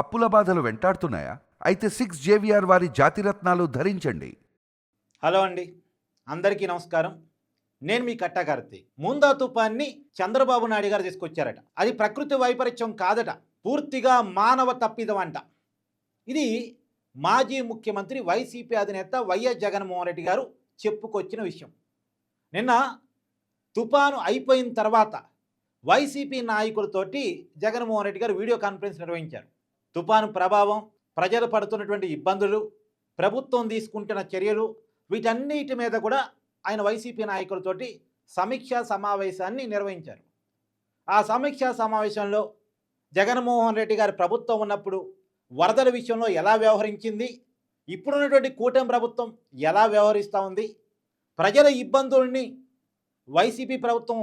అప్పుల బాధలు వెంటాడుతున్నాయా? అయితే సిక్స్ జేవిఆర్ వారి జాతిరత్నాలు ధరించండి. హలో అండి. అందరికీ నమస్కారం. నేను మీ కట్టాకార్తి ముందా తుఫాన్ని చంద్రబాబు నాయుడు గారు తీసుకొచ్చారట. అది ప్రకృతి వైపరీత్యం కాదట. పూర్తిగా మానవ తప్పిదం అంట. ఇది మాజీ ముఖ్యమంత్రి వైసీపీ అధినేత వైఎస్ జగన్మోహన్ రెడ్డి గారు చెప్పుకొచ్చిన విషయం. నిన్న తుఫాను అయిపోయిన తర్వాత వైసీపీ నాయకులతోటి జగన్మోహన్ రెడ్డి గారు వీడియో కాన్ఫరెన్స్ నిర్వహించారు. తుఫాను ప్రభావం ప్రజలు పడుతున్నటువంటి ఇబ్బందులు ప్రభుత్వం తీసుకుంటున్న చర్యలు వీటన్నిటి మీద కూడా ఆయన వైసీపీ నాయకులతోటి సమీక్షా సమావేశాన్ని నిర్వహించారు. ఆ సమీక్షా సమావేశంలో జగన్మోహన్ రెడ్డి గారి ప్రభుత్వం ఉన్నప్పుడు వరదల విషయంలో ఎలా వ్యవహరించింది ఇప్పుడున్నటువంటి కూటమి ప్రభుత్వం ఎలా వ్యవహరిస్తూ ఉంది ప్రజల ఇబ్బందుల్ని వైసీపీ ప్రభుత్వం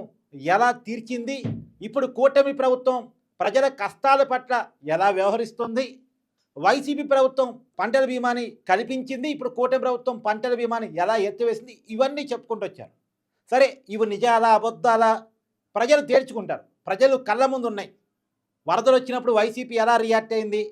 ఎలా తీర్చింది ఇప్పుడు కూటమి ప్రభుత్వం ప్రజల కష్టాల పట్ల ఎలా వ్యవహరిస్తుంది? వైసీపీ ప్రభుత్వం పంటల బీమాని కల్పించింది. ఇప్పుడు కూటమి ప్రభుత్వం పంటల బీమాని ఎలా ఎత్తివేసింది? ఇవన్నీ చెప్పుకుంటూ వచ్చారు. సరే ఇవి నిజాలా అబద్ధాలా? ప్రజలు తేల్చుకుంటారు. ప్రజలు కళ్ళ ముందు ఉన్నాయి. వరదలు వచ్చినప్పుడు వైసీపీ ఎలా రియాక్ట్ అయింది?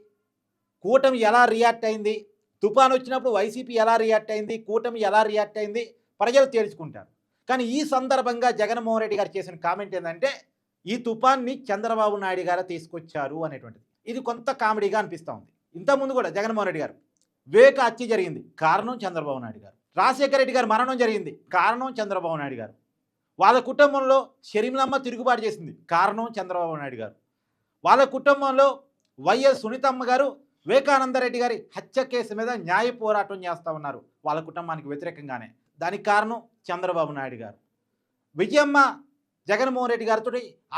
కూటమి ఎలా రియాక్ట్ అయింది? తుఫాన్ వచ్చినప్పుడు వైసీపీ ఎలా రియాక్ట్ అయింది? కూటమి ఎలా రియాక్ట్ అయింది? ప్రజలు తేల్చుకుంటారు. కానీ ఈ సందర్భంగా జగన్మోహన్ రెడ్డి గారు చేసిన కామెంట్ ఏంటంటే ఈ తుఫాన్ని చంద్రబాబు నాయుడు గారు తీసుకొచ్చారు అనేటువంటిది. ఇది కొంత కామెడీగా అనిపిస్తూ ఉంది. ఇంతకుముందు కూడా జగన్మోహన్ రెడ్డి గారు వివేక హత్య జరిగింది. కారణం చంద్రబాబు నాయుడు గారు. రాజశేఖర రెడ్డి గారు మరణం జరిగింది. కారణం చంద్రబాబు నాయుడు గారు. వాళ్ళ కుటుంబంలో షర్మిలమ్మ తిరుగుబాటు చేసింది. కారణం చంద్రబాబు నాయుడు గారు. వాళ్ళ కుటుంబంలో వైఎస్ సునీతమ్మ గారు వివేకానందరెడ్డి గారి హత్య కేసు మీద న్యాయ పోరాటం చేస్తూ ఉన్నారు. వాళ్ళ కుటుంబానికి వ్యతిరేకంగానే. దానికి కారణం చంద్రబాబు నాయుడు గారు. విజయమ్మ జగన్మోహన్ రెడ్డి గారితో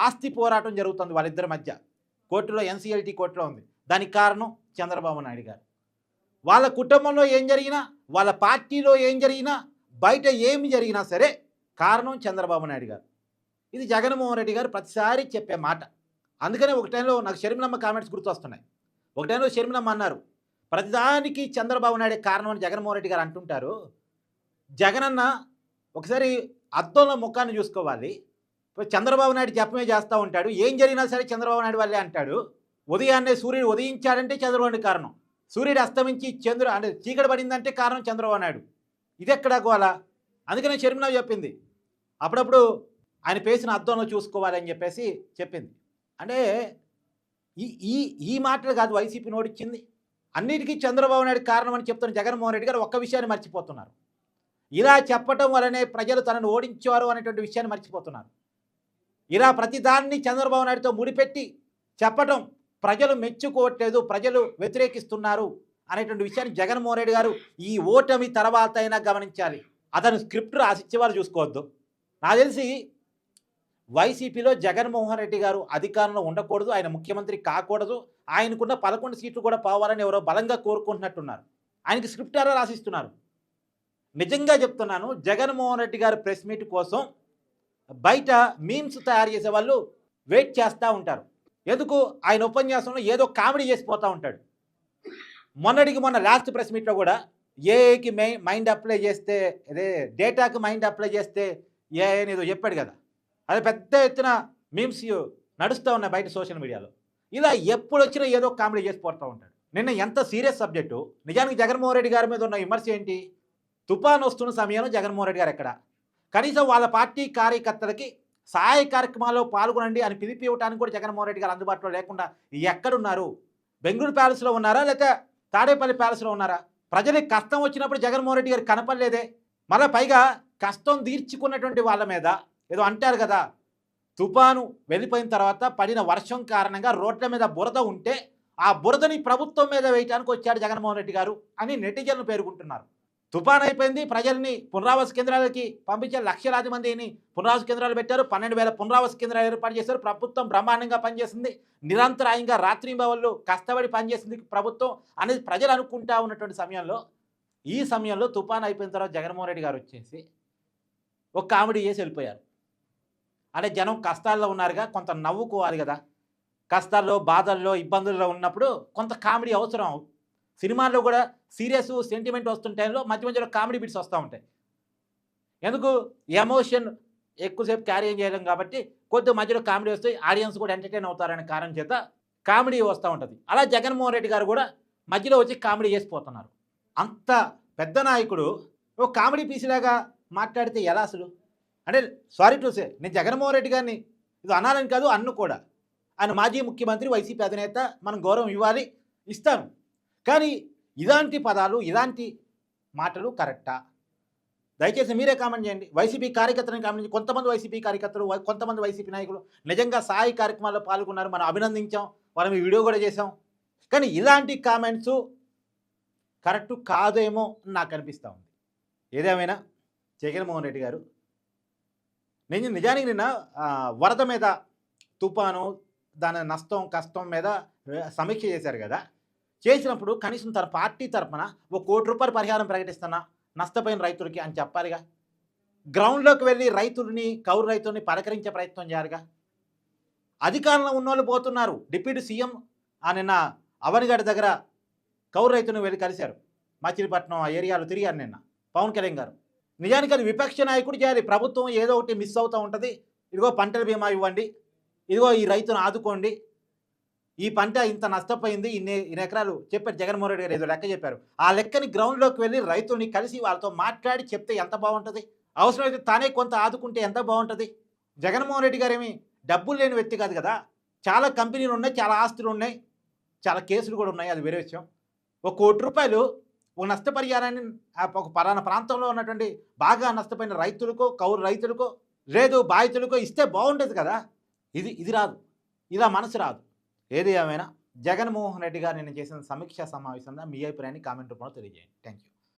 ఆస్తి పోరాటం జరుగుతుంది వాళ్ళిద్దరి మధ్య. కోర్టులో ఎన్సీఎల్టీ కోర్టులో ఉంది. దానికి కారణం చంద్రబాబు నాయుడు గారు. వాళ్ళ కుటుంబంలో ఏం జరిగినా వాళ్ళ పార్టీలో ఏం జరిగినా బయట ఏమి జరిగినా సరే కారణం చంద్రబాబు నాయుడు గారు. ఇది జగన్మోహన్ రెడ్డి గారు ప్రతిసారి చెప్పే మాట. అందుకనే ఒక టైంలో నాకు షర్మిలమ్మ కామెంట్స్ గుర్తొస్తున్నాయి. ఒక టైంలో షర్మిలమ్మ అన్నారు ప్రతిదానికి చంద్రబాబు నాయుడే కారణం అని జగన్మోహన్ రెడ్డి గారు అంటుంటారు. జగనన్న ఒకసారి అద్దంలో ముఖాన్ని చూసుకోవాలి. చంద్రబాబు నాయుడు జపమే చేస్తూ ఉంటాడు. ఏం జరిగినా సరే చంద్రబాబు నాయుడు వల్లే అంటాడు. ఉదయాన్నే సూర్యుడు ఉదయించాడంటే చంద్రబాబు కారణం. సూర్యుడు అస్తమించి చంద్రు అంటే చీకటి పడిందంటే కారణం చంద్రబాబు నాయుడు. ఇది ఎక్కడ గోల? అందుకనే షర్మిల చెప్పింది. అప్పుడప్పుడు ఆయన పేసిన అద్దంలో చూసుకోవాలని చెప్పేసి చెప్పింది. అంటే ఈ ఈ ఈ మాటలు కాదు వైసీపీ నోడిచ్చింది అన్నిటికీ చంద్రబాబు నాయుడు కారణం అని చెప్తున్న జగన్మోహన్ రెడ్డి గారు ఒక్క విషయాన్ని మర్చిపోతున్నారు. ఇలా చెప్పటం వలనే ప్రజలు తనను ఓడించారు అనేటువంటి విషయాన్ని మర్చిపోతున్నారు. ఇలా ప్రతిదాన్ని చంద్రబాబు నాయుడుతో ముడిపెట్టి చెప్పటం ప్రజలు మెచ్చుకోవట్లేదు ప్రజలు వ్యతిరేకిస్తున్నారు అనేటువంటి విషయాన్ని జగన్మోహన్ రెడ్డి గారు ఈ ఓటమి తర్వాత అయినా గమనించాలి. అతను స్క్రిప్ట్ రాసిచ్చేవారు చూసుకోవద్దు. నాకు తెలిసి వైసీపీలో జగన్మోహన్ రెడ్డి గారు అధికారంలో ఉండకూడదు ఆయన ముఖ్యమంత్రి కాకూడదు ఆయనకున్న పదకొండు సీట్లు కూడా పోవాలని ఎవరో బలంగా కోరుకుంటున్నట్టున్నారు. ఆయనకి స్క్రిప్ట్ ఎలా రాసిస్తున్నారు. నిజంగా చెప్తున్నాను జగన్మోహన్ రెడ్డి గారు ప్రెస్ మీట్ కోసం బయట మీమ్స్ తయారు చేసే వాళ్ళు వెయిట్ చేస్తూ ఉంటారు. ఎందుకు? ఆయన ఉపన్యాసంలో ఏదో కామెడీ చేసిపోతూ ఉంటాడు. మొన్నటికి మొన్న లాస్ట్ ప్రెస్ మీట్లో కూడా ఏఐకి మైండ్ అప్లై చేస్తే అదే డేటాకి మైండ్ అప్లై చేస్తే ఏఐ ఏదో చెప్పాడు కదా. అది పెద్ద ఎత్తున మీమ్స్ నడుస్తూ ఉన్నాయి బయట సోషల్ మీడియాలో. ఇలా ఎప్పుడు వచ్చినా ఏదో కామెడీ చేసిపోతూ ఉంటాడు. నిన్న ఎంత సీరియస్ సబ్జెక్టు. నిజానికి జగన్మోహన్ రెడ్డి గారి మీద ఉన్న విమర్శ ఏంటి? తుఫాన్ వస్తున్న సమయంలో జగన్మోహన్ రెడ్డి గారు ఎక్కడ? కనీసం వాళ్ళ పార్టీ కార్యకర్తలకి సహాయ కార్యక్రమాల్లో పాల్గొనండి అని పిలిపి ఇవ్వడానికి కూడా జగన్మోహన్ రెడ్డి గారు అందుబాటులో లేకుండా ఎక్కడున్నారు? బెంగళూరు ప్యాలెస్లో ఉన్నారా? లేకపోతే తాడేపల్లి ప్యాలెస్లో ఉన్నారా? ప్రజలకు కష్టం వచ్చినప్పుడు జగన్మోహన్ రెడ్డి గారు కనపడలేదే. మళ్ళీ పైగా కష్టం తీర్చుకున్నటువంటి వాళ్ళ మీద ఏదో అంటారు కదా తుఫాను వెళ్ళిపోయిన తర్వాత పడిన వర్షం కారణంగా రోడ్ల మీద బురద ఉంటే ఆ బురదని ప్రభుత్వం మీద వేయటానికి వచ్చాడు జగన్మోహన్ రెడ్డి గారు అని నెటిజన్లు పేర్కొంటున్నారు. తుఫాన్ అయిపోయింది ప్రజల్ని పునరావాస కేంద్రాలకి పంపించే లక్షలాది మందిని పునరావాస కేంద్రాలు పెట్టారు. పన్నెండు వేల పునరావాస కేంద్రాలు ఏర్పాటు చేశారు. ప్రభుత్వం బ్రహ్మాండంగా పనిచేసింది. నిరంతరాయంగా రాత్రింబవళ్ళు కష్టపడి పనిచేసింది ప్రభుత్వం అనేది ప్రజలు అనుకుంటా ఉన్నటువంటి సమయంలో ఈ సమయంలో తుఫాన్ అయిపోయిన తర్వాత జగన్మోహన్ రెడ్డి గారు వచ్చేసి ఒక కామెడీ చేసి వెళ్ళిపోయారు. అంటే జనం కష్టాల్లో ఉన్నారుగా కొంత నవ్వుకోవాలి కదా. కష్టాల్లో బాధల్లో ఇబ్బందుల్లో ఉన్నప్పుడు కొంత కామెడీ అవసరం సినిమాల్లో కూడా సీరియస్ సెంటిమెంట్ వస్తున్న టైంలో మధ్య మధ్యలో కామెడీ బిట్స్ వస్తూ ఉంటాయి. ఎందుకు? ఎమోషన్ ఎక్కువసేపు క్యారీ చేయడం కాబట్టి కొద్ది మధ్యలో కామెడీ వస్తే ఆడియన్స్ కూడా ఎంటర్టైన్ అవుతారనే కారణం చేత కామెడీ వస్తూ ఉంటుంది. అలా జగన్మోహన్ రెడ్డి గారు కూడా మధ్యలో వచ్చి కామెడీ చేసిపోతున్నారు. అంత పెద్ద నాయకుడు ఓ కామెడీ పీసులాగా మాట్లాడితే ఎలా అసలు? అంటే సారీ టు సే నేను జగన్మోహన్ రెడ్డి గారిని ఇది అనాలని కాదు అన్ను కూడా. ఆయన మాజీ ముఖ్యమంత్రి వైసీపీ అధినేత మనం గౌరవం ఇవ్వాలి ఇస్తాను. కానీ ఇలాంటి పదాలు ఇలాంటి మాటలు కరెక్టా? దయచేసి మీరే కామెంట్ చేయండి. వైసీపీ కార్యకర్తలను కామెంట్ చేయండి. కొంతమంది వైసీపీ కార్యకర్తలు కొంతమంది వైసీపీ నాయకులు నిజంగా సాయి కార్యక్రమాల్లో పాల్గొన్నారు. మనం అభినందించాం. మనం వీడియో కూడా చేసాం కానీ ఇలాంటి కామెంట్స్ కరెక్ట్ కాదేమో అని నాకు అనిపిస్తూ ఉంది. ఏదేమైనా? జగన్మోహన్ రెడ్డి గారు. నేను నిజానికి నిన్న వరద మీద తుఫాను దాని నష్టం కష్టం మీద సమీక్ష చేశారు కదా? చేసినప్పుడు కనీసం తన పార్టీ తరఫున ఒక కోటి రూపాయల పరిహారం ప్రకటిస్తున్నా నష్టపోయిన రైతులకి అని చెప్పాలిగా. గ్రౌండ్లోకి వెళ్ళి రైతుల్ని కౌరు రైతుల్ని పలకరించే ప్రయత్నం చేయాలిగా. అధికారంలో ఉన్నోళ్ళు పోతున్నారు. డిప్యూటీ సీఎం ఆ నిన్న అవనిగడ్డ దగ్గర కౌరు రైతును వెళ్ళి కలిశారు. మచిలీపట్నం ఆ ఏరియాలో తిరిగారు నిన్న పవన్ కళ్యాణ్ గారు. నిజానికి అది విపక్ష నాయకుడు చేయాలి. ప్రభుత్వం ఏదో ఒకటి మిస్ అవుతూ ఉంటుంది. ఇదిగో పంటల బీమా ఇవ్వండి. ఇదిగో ఈ రైతును ఆదుకోండి. ఈ పంట ఇంత నష్టపోయింది ఇన్ని ఇన్ని ఎకరాలు చెప్పారు జగన్మోహన్ రెడ్డి గారు ఏదో లెక్క చెప్పారు. ఆ లెక్కని గ్రౌండ్లోకి వెళ్ళి రైతుల్ని కలిసి వాళ్ళతో మాట్లాడి చెప్తే ఎంత బాగుంటుంది? అవసరమైతే తానే కొంత ఆదుకుంటే ఎంత బాగుంటుంది? జగన్మోహన్ రెడ్డి గారు ఏమి డబ్బులు లేని వ్యక్తి కాదు కదా? చాలా కంపెనీలు ఉన్నాయి చాలా ఆస్తులు ఉన్నాయి చాలా కేసులు కూడా ఉన్నాయి అది వేరే విషయం. ఒక కోటి రూపాయలు ఒక నష్టపరిహారాన్ని ఒక పలానా ప్రాంతంలో ఉన్నటువంటి బాగా నష్టపోయిన రైతులకో కౌరు రైతులకో లేదు బాధితులకో ఇస్తే బాగుంటుంది కదా? ఇది ఇది రాదు. ఇలా మనసు రాదు. ఏది ఏమైనా జగన్మోహన్ రెడ్డి గారు నేను చేసిన సమీక్షా సమావేశంలో మీ అభిప్రాయాన్ని కామెంట్ రూపంలో తెలియజేయండి. Thank you